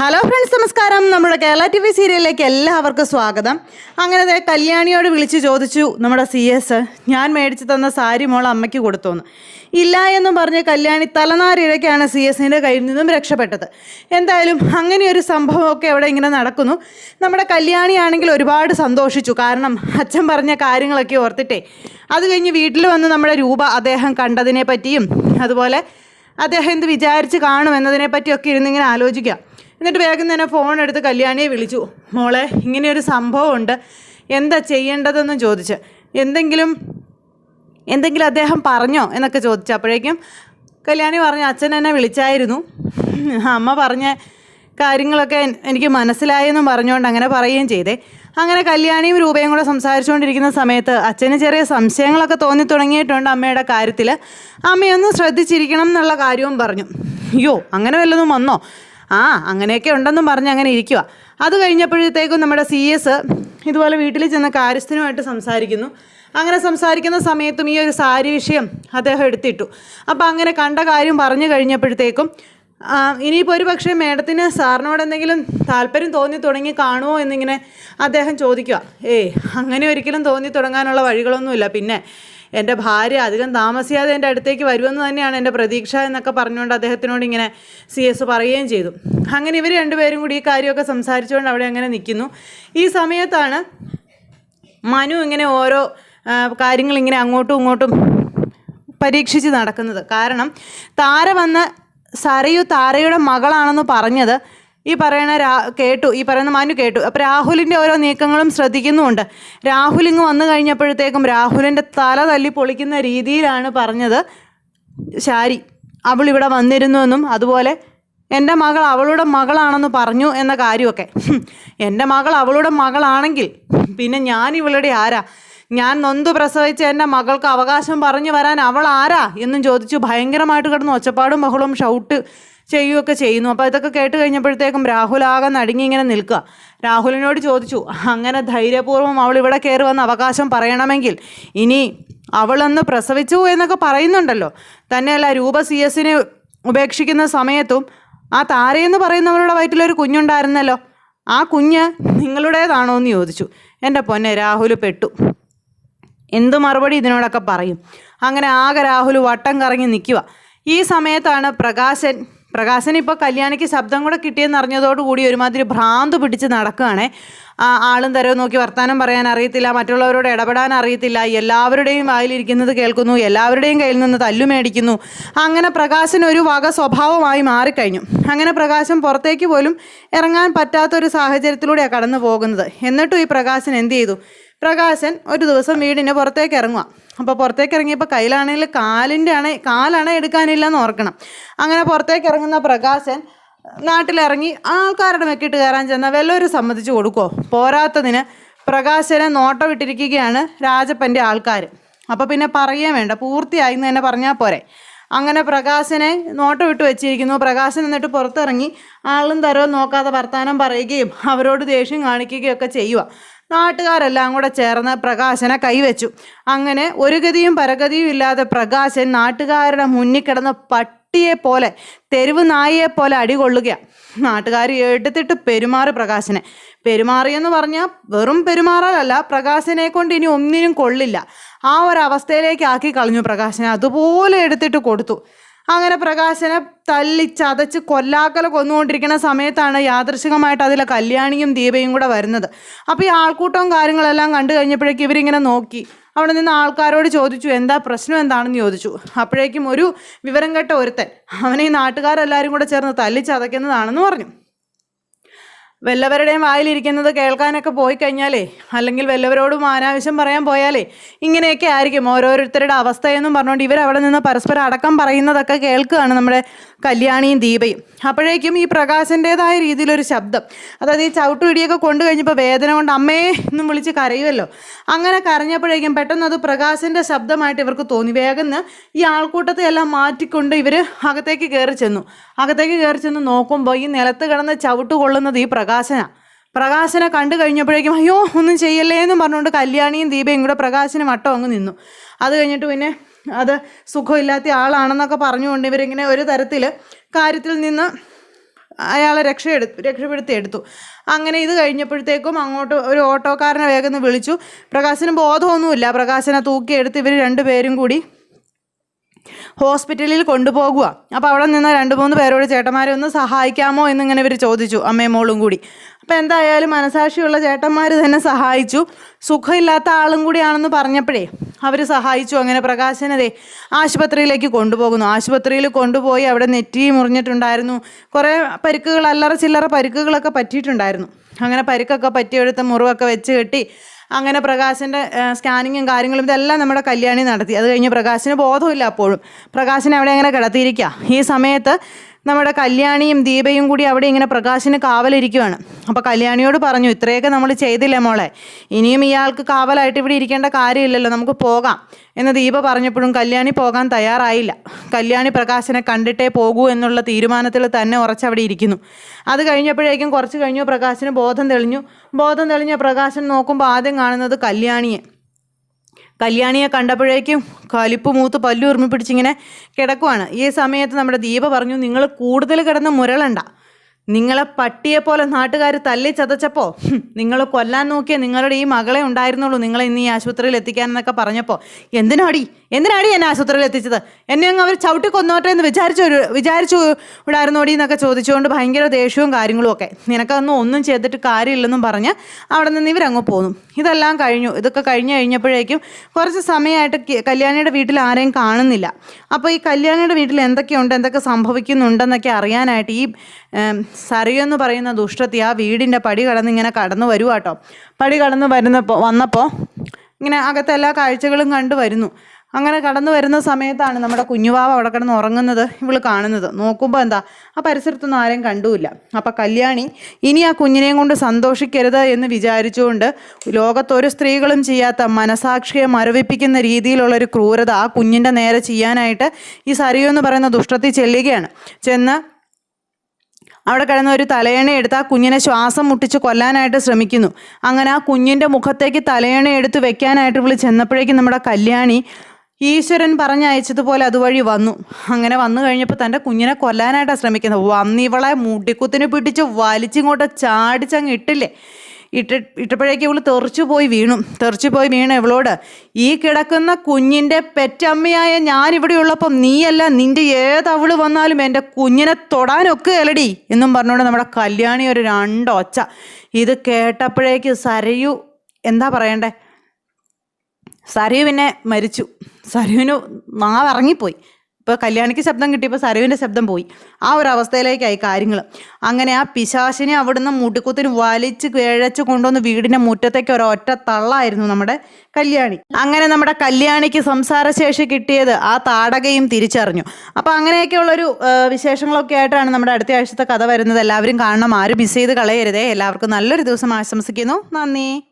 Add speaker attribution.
Speaker 1: Hello friends നമസ്കാരം. നമ്മുടെ Kerala T V സീരിയലിലേക്ക് എല്ലാവർക്കും സ്വാഗതം. അങ്ങനെ കല്യാണിയോട് വിളിച്ച് ചോദിച്ചു നമ്മുടെ സി എസ് ഞാൻ മേടിച്ചു തന്ന സാരി മോൾ അമ്മയ്ക്ക് കൊടുത്തോന്ന്. ഇല്ല എന്നും പറഞ്ഞ് കല്യാണി തലനാരിഴയ്ക്കാണ് സി എസിന്റെ കയ്യിൽ നിന്നും രക്ഷപ്പെട്ടത്. എന്തായാലും അങ്ങനെ ഒരു സംഭവമൊക്കെ അവിടെ ഇങ്ങനെ നടക്കുന്നു. നമ്മുടെ കല്യാണിയാണെങ്കിൽ ഒരുപാട് സന്തോഷിച്ചു. കാരണം അച്ഛൻ പറഞ്ഞ കാര്യങ്ങളൊക്കെ ഓർത്തിട്ടേ അത് കഴിഞ്ഞ് വീട്ടിൽ വന്ന് നമ്മുടെ രൂപ അദ്ദേഹം കണ്ടതിനെ പറ്റിയും അതുപോലെ അദ്ദേഹം എന്ത് വിചാരിച്ച് കാണും എന്നതിനെ പറ്റിയൊക്കെ ഇരുന്നിങ്ങനെ ആലോചിക്കുക എന്നിട്ട് വേഗം തന്നെ ഫോൺ എടുത്ത് കല്യാണിയെ വിളിച്ചു. മോളെ ഇങ്ങനെയൊരു സംഭവമുണ്ട്. എന്താ ചെയ്യേണ്ടതെന്ന് ചോദിച്ച്. എന്തെങ്കിലും എന്തെങ്കിലും അദ്ദേഹം പറഞ്ഞോ? എന്നൊക്കെ ചോദിച്ചു. അപ്പോഴേക്കും കല്യാണി പറഞ്ഞു അച്ഛൻ എന്നെ വിളിച്ചായിരുന്നു. അമ്മ പറഞ്ഞ കാര്യങ്ങളൊക്കെ എനിക്ക് മനസ്സിലായെന്നും പറഞ്ഞുകൊണ്ട് അങ്ങനെ പറയുകയും ചെയ്തേ. അങ്ങനെ കല്യാണിയും രൂപയും കൂടെ സംസാരിച്ചുകൊണ്ടിരിക്കുന്ന സമയത്ത് അച്ഛന് ചെറിയ സംശയങ്ങളൊക്കെ തോന്നി തുടങ്ങിയിട്ടുണ്ട് അമ്മയുടെ കാര്യത്തിൽ അമ്മയൊന്ന് ശ്രദ്ധിച്ചിരിക്കണം എന്നുള്ള കാര്യവും പറഞ്ഞു. അയ്യോ അങ്ങനെ വല്ലതും വന്നോ? ആ അങ്ങനെയൊക്കെ ഉണ്ടെന്നും പറഞ്ഞ് അങ്ങനെ ഇരിക്കുക അത് കഴിഞ്ഞപ്പോഴത്തേക്കും നമ്മുടെ സി എസ് ഇതുപോലെ വീട്ടിൽ ചെന്ന കാര്യസ്ഥനുമായിട്ട് സംസാരിക്കുന്നു. അങ്ങനെ സംസാരിക്കുന്ന സമയത്തും ഈ ഒരു സാരി വിഷയം അദ്ദേഹം എടുത്തിട്ടു. അപ്പോൾ അങ്ങനെ കണ്ട കാര്യം പറഞ്ഞു കഴിഞ്ഞപ്പോഴത്തേക്കും ഇനിയിപ്പോൾ ഒരു പക്ഷേ മേഡത്തിന് സാറിനോട് എന്തെങ്കിലും താല്പര്യം തോന്നി തുടങ്ങി കാണുമോ എന്നിങ്ങനെ അദ്ദേഹം ചോദിക്കുക. ഏയ് അങ്ങനെ ഒരിക്കലും തോന്നി തുടങ്ങാനുള്ള വഴികളൊന്നുമില്ല. പിന്നെ എന്റെ ഭാര്യ അധികം താമസിയാതെ എന്റെ അടുത്തേക്ക് വരുമെന്ന് തന്നെയാണ് എന്റെ പ്രതീക്ഷ എന്നൊക്കെ പറഞ്ഞുകൊണ്ട് അദ്ദേഹത്തിനോട് ഇങ്ങനെ സി എസ് പറയുകയും ചെയ്തു. അങ്ങനെ ഇവർ രണ്ടുപേരും കൂടി ഈ കാര്യമൊക്കെ സംസാരിച്ചുകൊണ്ട് അവിടെ അങ്ങനെ നിൽക്കുന്നു. ഈ സമയത്താണ് മനു ഇങ്ങനെ ഓരോ കാര്യങ്ങളിങ്ങനെ അങ്ങോട്ടും ഇങ്ങോട്ടും പരീക്ഷിച്ച് നടക്കുന്നത്. കാരണം താര വന്ന് സരയു താരയുടെ മകളാണെന്ന് പറഞ്ഞത്. ഈ പറയണ രാ കേട്ടു ഈ പറയുന്ന മനു കേട്ടു. അപ്പോൾ രാഹുലിന്റെ ഓരോ നീക്കങ്ങളും ശ്രദ്ധിക്കുന്നുമുണ്ട്. രാഹുൽ ഇങ്ങ് വന്നു കഴിഞ്ഞപ്പോഴത്തേക്കും രാഹുലിന്റെ തല തല്ലി പൊളിക്കുന്ന രീതിയിലാണ് പറഞ്ഞത്. ശാരി അവൾ ഇവിടെ വന്നിരുന്നുവെന്നും അതുപോലെ എന്റെ മകൾ അവളുടെ മകളാണെന്ന് പറഞ്ഞു എന്ന കാര്യമൊക്കെ. എന്റെ മകൾ അവളുടെ മകളാണെങ്കിൽ പിന്നെ ഞാൻ ഇവളുടെ ആരാ? ഞാൻ നൊന്ത് പ്രസവിച്ച എന്റെ മകൾക്ക് അവകാശം പറഞ്ഞു വരാൻ അവൾ ആരാ എന്നും ചോദിച്ചു. ഭയങ്കരമായിട്ട് കിടന്ന്. ഒച്ചപ്പാടും ബഹളവും ഷൗട്ട് ചെയ്യുകയൊക്കെ ചെയ്യുന്നു. അപ്പോൾ ഇതൊക്കെ കേട്ട് കഴിഞ്ഞപ്പോഴത്തേക്കും രാഹുൽ ആകെ നടുങ്ങി ഇങ്ങനെ നിൽക്കുക. രാഹുലിനോട് ചോദിച്ചു അങ്ങനെ ധൈര്യപൂർവം അവൾ ഇവിടെ കയറി വന്ന് അവകാശം പറയണമെങ്കിൽ ഇനി അവളന്ന് പ്രസവിച്ചു എന്നൊക്കെ പറയുന്നുണ്ടല്ലോ. തന്നെയല്ല രൂപ സി എസിനെ ഉപേക്ഷിക്കുന്ന സമയത്തും ആ താരയെന്ന് പറയുന്നവരുടെ വയറ്റിലൊരു കുഞ്ഞുണ്ടായിരുന്നല്ലോ. ആ കുഞ്ഞ് നിങ്ങളുടേതാണോ എന്ന് ചോദിച്ചു. എന്റെ പൊന്നെ രാഹുൽ പെട്ടു. എന്ത് മറുപടി ഇതിനോടൊക്കെ പറയും? അങ്ങനെ ആകെ രാഹുൽ വട്ടം കറങ്ങി നിൽക്കുക. ഈ സമയത്താണ് പ്രകാശൻ പ്രകാശൻ ഇപ്പോൾ കല്യാണിക്ക് ശബ്ദം കൂടെ കിട്ടിയെന്ന് അറിഞ്ഞതോടുകൂടി ഒരുമാതിരി ഭ്രാന്ത് പിടിച്ച് നടക്കുകയാണേ. ആളും തരവും നോക്കി വർത്തമാനം പറയാൻ അറിയത്തില്ല മറ്റുള്ളവരോട് ഇടപെടാൻ അറിയത്തില്ല എല്ലാവരുടെയും വായിലിരിക്കുന്നത് കേൾക്കുന്നു എല്ലാവരുടെയും കയ്യിൽ നിന്ന് തല്ലു മേടിക്കുന്നു. അങ്ങനെ പ്രകാശൻ ഒരു വക സ്വഭാവമായി മാറിക്കഴിഞ്ഞു. അങ്ങനെ പ്രകാശം പുറത്തേക്ക് പോലും ഇറങ്ങാൻ പറ്റാത്തൊരു സാഹചര്യത്തിലൂടെയാണ് കടന്നു പോകുന്നത് എന്നിട്ടും ഈ പ്രകാശൻ എന്ത് ചെയ്തു? പ്രകാശൻ ഒരു ദിവസം വീടിന് പുറത്തേക്ക് ഇറങ്ങുക അപ്പോൾ പുറത്തേക്ക് ഇറങ്ങിയപ്പോൾ കയ്യിലാണെങ്കിൽ കാലിന്റെ അണ കാലണ എടുക്കാനില്ലെന്ന് ഓർക്കണം. അങ്ങനെ പുറത്തേക്ക് ഇറങ്ങുന്ന പ്രകാശൻ നാട്ടിലിറങ്ങി ആൾക്കാരുടെ മെക്കിട്ട് കയറാൻ ചെന്ന വല്ലവരും സമ്മതിച്ചു കൊടുക്കുമോ പോരാത്തതിന് പ്രകാശനെ നോട്ടം വിട്ടിരിക്കുകയാണ് രാജപ്പന്റെ ആൾക്കാർ അപ്പോൾ പിന്നെ പറയുകയും വേണ്ട പൂർത്തിയായി എന്ന് തന്നെ പറഞ്ഞാൽ പോരെ. അങ്ങനെ പ്രകാശനെ നോട്ടം വിട്ട് വെച്ചിരിക്കുന്നു. പ്രകാശൻ എന്നിട്ട് പുറത്തിറങ്ങി ആളും തരവും നോക്കാതെ വർത്തമാനം പറയുകയും അവരോട് ദേഷ്യം കാണിക്കുകയൊക്കെ ചെയ്യുക നാട്ടുകാരെല്ലാം കൂടെ ചേർന്ന് പ്രകാശനെ കൈവച്ചു. അങ്ങനെ ഒരു ഗതിയും പരഗതിയും ഇല്ലാതെ പ്രകാശൻ നാട്ടുകാരുടെ മുന്നിൽ കിടന്ന പട്ടിയെ പോലെ തെരുവ് നായിയെ പോലെ അടികൊള്ളുകയാണ് നാട്ടുകാർ എടുത്തിട്ട് പെരുമാറി പ്രകാശനെ. പെരുമാറിയെന്ന് പറഞ്ഞാൽ വെറും പെരുമാറലല്ല പ്രകാശനെ കൊണ്ട് ഇനി ഒന്നിനും കൊള്ളില്ല. ആ ഒരു അവസ്ഥയിലേക്ക് ആക്കി കളഞ്ഞു പ്രകാശനെ. അതുപോലെ എടുത്തിട്ട് കൊടുത്തു. അങ്ങനെ പ്രകാശനെ തല്ലി ചതച്ച് കൊല്ലാക്കല കൊന്നുകൊണ്ടിരിക്കുന്ന സമയത്താണ് യാദൃശികമായിട്ട് അതിലെ കല്യാണിയും ദീപയും കൂടെ വരുന്നത്. അപ്പോൾ ഈ ആൾക്കൂട്ടവും കാര്യങ്ങളെല്ലാം കണ്ടു കഴിഞ്ഞപ്പോഴേക്കും ഇവരിങ്ങനെ നോക്കി. അവിടെ നിന്ന് ആൾക്കാരോട് ചോദിച്ചു എന്താ പ്രശ്നം എന്താണെന്ന് ചോദിച്ചു. അപ്പോഴേക്കും ഒരു വിവരം കെട്ട ഒരുത്തൻ അവനെ ഈ നാട്ടുകാരെല്ലാവരും കൂടെ ചേർന്ന് തല്ലി ചതയ്ക്കുന്നതാണെന്ന് പറഞ്ഞു. വല്ലവരുടെയും വായിലിരിക്കുന്നത് കേൾക്കാനൊക്കെ പോയി കഴിഞ്ഞാലേ അല്ലെങ്കിൽ വല്ലവരോടും അനാവശ്യം പറയാൻ പോയാലേ ഇങ്ങനെയൊക്കെ ആയിരിക്കും ഓരോരുത്തരുടെ അവസ്ഥയെന്നും പറഞ്ഞുകൊണ്ട് ഇവരവിടെ നിന്ന് പരസ്പരം അടക്കം പറയുന്നതൊക്കെ കേൾക്കുകയാണ് നമ്മുടെ കല്യാണിയും ദീപയും. അപ്പോഴേക്കും ഈ പ്രകാശന്റേതായ രീതിയിലൊരു ശബ്ദം അതായത് ഈ ചവിട്ടു ഇടിയൊക്കെ കൊണ്ടു കഴിഞ്ഞപ്പോൾ വേദന കൊണ്ട് അമ്മേ എന്നും വിളിച്ച് കരയുമല്ലോ അങ്ങനെ കരഞ്ഞപ്പോഴേക്കും പെട്ടെന്ന് അത് പ്രകാശന്റെ ശബ്ദമായിട്ട് ഇവർക്ക് തോന്നി. വേഗം ഈ ആൾക്കൂട്ടത്തെ എല്ലാം മാറ്റിക്കൊണ്ട് ഇവർ അകത്തേക്ക് കയറി ചെന്നു. അകത്തേക്ക് കയറി ചെന്ന് നോക്കുമ്പോൾ ഈ നിലത്ത് കിടന്ന് ചവിട്ട് കൊള്ളുന്നത് ഈ പ്രകാശനാണ് പ്രകാശനെ. കണ്ടു കഴിഞ്ഞപ്പോഴേക്കും അയ്യോ ഒന്നും ചെയ്യല്ലേ എന്ന് പറഞ്ഞുകൊണ്ട് കല്യാണിയും ദീപയും കൂടെ പ്രകാശനും വട്ടം അങ്ങ് നിന്നു. അത് കഴിഞ്ഞിട്ട് പിന്നെ അത് സുഖമില്ലാത്ത ആളാണെന്നൊക്കെ പറഞ്ഞുകൊണ്ട് ഇവരിങ്ങനെ ഒരു തരത്തിൽ കാര്യത്തിൽ നിന്ന് അയാളെ രക്ഷയെടുത്തു രക്ഷപ്പെടുത്തി എടുത്തു. അങ്ങനെ ഇത് കഴിഞ്ഞപ്പോഴത്തേക്കും അങ്ങോട്ട് ഒരു ഓട്ടോക്കാരനെ വേഗം വിളിച്ചു. പ്രകാശന് ബോധമൊന്നുമില്ല. പ്രകാശനെ തൂക്കിയെടുത്ത് ഇവർ രണ്ടുപേരും കൂടി ഹോസ്പിറ്റലിൽ കൊണ്ടുപോകുക. അപ്പോൾ അവിടെ നിന്ന് രണ്ട് മൂന്ന് പേരോട് ചേട്ടന്മാരെ ഒന്ന് സഹായിക്കാമോ എന്നിങ്ങനെ ഇവർ ചോദിച്ചു അമ്മയും മോളും കൂടി. അപ്പോൾ എന്തായാലും മനസാക്ഷിയുള്ള ചേട്ടന്മാർ തന്നെ സഹായിച്ചു. സുഖമില്ലാത്ത ആളും കൂടിയാണെന്ന് പറഞ്ഞപ്പോഴേ അവർ സഹായിച്ചു. അങ്ങനെ പ്രകാശനതെ ആശുപത്രിയിലേക്ക് കൊണ്ടുപോകുന്നു. ആശുപത്രിയിൽ കൊണ്ടുപോയി അവിടെ നെറ്റി മുറിഞ്ഞിട്ടുണ്ടായിരുന്നു. കുറേ പരിക്കുകൾ അല്ലറ ചില്ലറ പരിക്കുകളൊക്കെ പറ്റിയിട്ടുണ്ടായിരുന്നു. അങ്ങനെ പരിക്കൊക്കെ പറ്റിയെടുത്ത് മുറിവൊക്കെ വെച്ച് കെട്ടി അങ്ങനെ പ്രകാശിന്റെ സ്കാനിങ്ങും കാര്യങ്ങളും ഇതെല്ലാം നമ്മുടെ കല്യാണി നടത്തി. അത് കഴിഞ്ഞ് പ്രകാശിന് ബോധമില്ല അപ്പോഴും. പ്രകാശിനെ അവിടെ അങ്ങനെ കിടത്തിയിരിക്കുക ഈ സമയത്ത് നമ്മുടെ കല്യാണിയും ദീപയും കൂടി അവിടെ ഇങ്ങനെ പ്രകാശിന് കാവലിരിക്കുവാണ്. അപ്പോൾ കല്യാണിയോട് പറഞ്ഞു ഇത്രയൊക്കെ നമ്മൾ ചെയ്തില്ലേ മോളെ? ഇനിയും ഇയാൾക്ക് കാവലായിട്ട് ഇവിടെ ഇരിക്കേണ്ട കാര്യമില്ലല്ലോ നമുക്ക് പോകാം. എന്ന് ദീപ പറഞ്ഞപ്പോഴും കല്യാണി പോകാൻ തയ്യാറായില്ല. കല്യാണി പ്രകാശനെ കണ്ടിട്ടേ പോകൂ എന്നുള്ള തീരുമാനത്തിൽ തന്നെ ഉറച്ചവിടെ ഇരിക്കുന്നു. അത് കഴിഞ്ഞപ്പോഴേക്കും കുറച്ച് കഴിഞ്ഞു പ്രകാശിന് ബോധം തെളിഞ്ഞു. ബോധം തെളിഞ്ഞ പ്രകാശൻ നോക്കുമ്പോൾ ആദ്യം കാണുന്നത് കല്യാണിയെ. കല്യാണിയെ കണ്ടപ്പോഴേക്കും കലിപ്പ് മൂത്ത് പല്ലു ഉറുമി പിടിച്ചിങ്ങനെ കിടക്കുവാണ്. ഈ സമയത്ത് നമ്മുടെ ദീപ പറഞ്ഞു നിങ്ങൾ കൂടുതൽ കിടന്ന് മുരളണ്ട. നിങ്ങളെ പട്ടിയെപ്പോലെ നാട്ടുകാർ തല്ലി ചതച്ചപ്പോൾ നിങ്ങൾ കൊല്ലാൻ നോക്കിയ നിങ്ങളുടെ ഈ മകളെ ഉണ്ടായിരുന്നുള്ളൂ നിങ്ങളെ ഇന്ന് ഈ ആശുപത്രിയിൽ എത്തിക്കാനെന്നൊക്കെ പറഞ്ഞപ്പോൾ എന്തിനാടി? എന്തിനാടി എന്നെ ആശുപത്രിയിൽ എത്തിച്ചത്? എന്നെ അങ്ങ് അവർ ചവിട്ടി കൊന്നോട്ടെ എന്ന് വിചാരിച്ചു ഒരു വിചാരിച്ചു വിടായിരുന്നോടി എന്നൊക്കെ ചോദിച്ചുകൊണ്ട് ഭയങ്കര ദേഷ്യവും കാര്യങ്ങളും ഒക്കെ. നിനക്കതൊന്നും ഒന്നും ചെയ്തിട്ട് കാര്യമില്ലെന്നും പറഞ്ഞ് അവിടെ നിന്ന് ഇവരങ്ങ് പോന്നു. ഇതെല്ലാം കഴിഞ്ഞു. ഇതൊക്കെ കഴിഞ്ഞ് കഴിഞ്ഞപ്പോഴേക്കും കുറച്ച് സമയമായിട്ട് കല്യാണിയുടെ വീട്ടിൽ ആരെയും കാണുന്നില്ല. അപ്പോൾ ഈ കല്യാണിയുടെ വീട്ടിൽ എന്തൊക്കെയുണ്ട്? എന്തൊക്കെ സംഭവിക്കുന്നുണ്ടെന്നൊക്കെ അറിയാനായിട്ട് ഈ സറിയെന്ന് പറയുന്ന ദുഷ്ടത്തി ആ വീടിന്റെ പടി കടന്ന് ഇങ്ങനെ കടന്നു വരുവാ കേട്ടോ പടി കടന്ന് വരുന്നപ്പോൾ വന്നപ്പോൾ ഇങ്ങനെ അകത്തെ എല്ലാ കാഴ്ചകളും കണ്ടു വരുന്നു. അങ്ങനെ കടന്നു വരുന്ന സമയത്താണ് നമ്മുടെ കുഞ്ഞുവാവ അവിടെ കിടന്ന് ഉറങ്ങുന്നത് ഇവൾ കാണുന്നത്. നോക്കുമ്പോൾ എന്താ ആ പരിസരത്തൊന്നും ആരെയും കണ്ടുമില്ല അപ്പം കല്യാണി ഇനി ആ കുഞ്ഞിനെയും കൊണ്ട് സന്തോഷിക്കരുത് എന്ന് വിചാരിച്ചുകൊണ്ട് ലോകത്തൊരു സ്ത്രീകളും ചെയ്യാത്ത മനസാക്ഷിയെ മരവിപ്പിക്കുന്ന രീതിയിലുള്ളൊരു ക്രൂരത ആ കുഞ്ഞിന്റെ നേരെ ചെയ്യാനായിട്ട് ഈ സരിയു എന്ന് പറയുന്ന ദുഷ്ടത്തിൽ ചെല്ലുകയാണ്. ചെന്ന് അവിടെ കിടന്ന ഒരു തലയണ എടുത്ത് ആ കുഞ്ഞിനെ ശ്വാസം മുട്ടിച്ച് കൊല്ലാനായിട്ട് ശ്രമിക്കുന്നു. അങ്ങനെ ആ കുഞ്ഞിന്റെ മുഖത്തേക്ക് തലയണ എടുത്ത് വെക്കാനായിട്ട് ഇവൾ ചെന്നപ്പോഴേക്കും നമ്മുടെ കല്യാണി ഈശ്വരൻ പറഞ്ഞയച്ചതുപോലെ അതുവഴി വന്നു. അങ്ങനെ വന്നു കഴിഞ്ഞപ്പോൾ തന്റെ കുഞ്ഞിനെ കൊല്ലാനായിട്ടാണ് ശ്രമിക്കുന്നത്. വന്നിവളെ മുടിക്കുത്തിന് പിടിച്ച് വലിച്ചിങ്ങോട്ട് ചാടിച്ചങ്ങ് ഇട്ടില്ലേ? ഇട്ട് ഇട്ടപ്പോഴേക്കും ഇവൾ തെറിച്ചു പോയി വീണു. തെറിച്ചു പോയി വീണ ഇവളോട് ഈ കിടക്കുന്ന കുഞ്ഞിന്റെ പെറ്റമ്മയായ ഞാൻ ഇവിടെ ഉള്ളപ്പം നീയല്ല നിന്റെ ഏതവൾ വന്നാലും എന്റെ കുഞ്ഞിനെ തൊടാനൊക്കെ അല്ലടി എന്നും പറഞ്ഞുകൊണ്ട് നമ്മുടെ കല്യാണി ഒരു രണ്ടൊച്ച. ഇത് കേട്ടപ്പോഴേക്ക് സരയു എന്താ പറയണ്ടേ? സരയു പിന്നെ മരിച്ചു. സരയുവിന് മാവ് ഇറങ്ങിപ്പോയി. ഇപ്പോൾ കല്യാണിക്ക് ശബ്ദം കിട്ടിയപ്പോൾ സരയുവിന്റെ ശബ്ദം പോയി. ആ ഒരു അവസ്ഥയിലേക്കായി കാര്യങ്ങൾ അങ്ങനെ ആ പിശാശിനെ അവിടുന്ന് മുട്ടിക്കുത്തിന് വലിച്ച് കിഴച്ച് കൊണ്ടുവന്ന് വീടിന്റെ മുറ്റത്തേക്ക് ഒരൊറ്റ തള്ളായിരുന്നു നമ്മുടെ കല്യാണി. അങ്ങനെ നമ്മുടെ കല്യാണിക്ക് സംസാരശേഷി കിട്ടിയത് ആ താടകയും തിരിച്ചറിഞ്ഞു. അപ്പോൾ അങ്ങനെയൊക്കെയുള്ളൊരു വിശേഷങ്ങളൊക്കെ ആയിട്ടാണ് നമ്മുടെ അടുത്ത ആഴ്ചത്തെ കഥ വരുന്നത്. എല്ലാവരും കാണണം. ആരും മിസ് ചെയ്ത് കളയരുതേ. എല്ലാവർക്കും നല്ലൊരു ദിവസം ആശംസിക്കുന്നു. നന്ദി.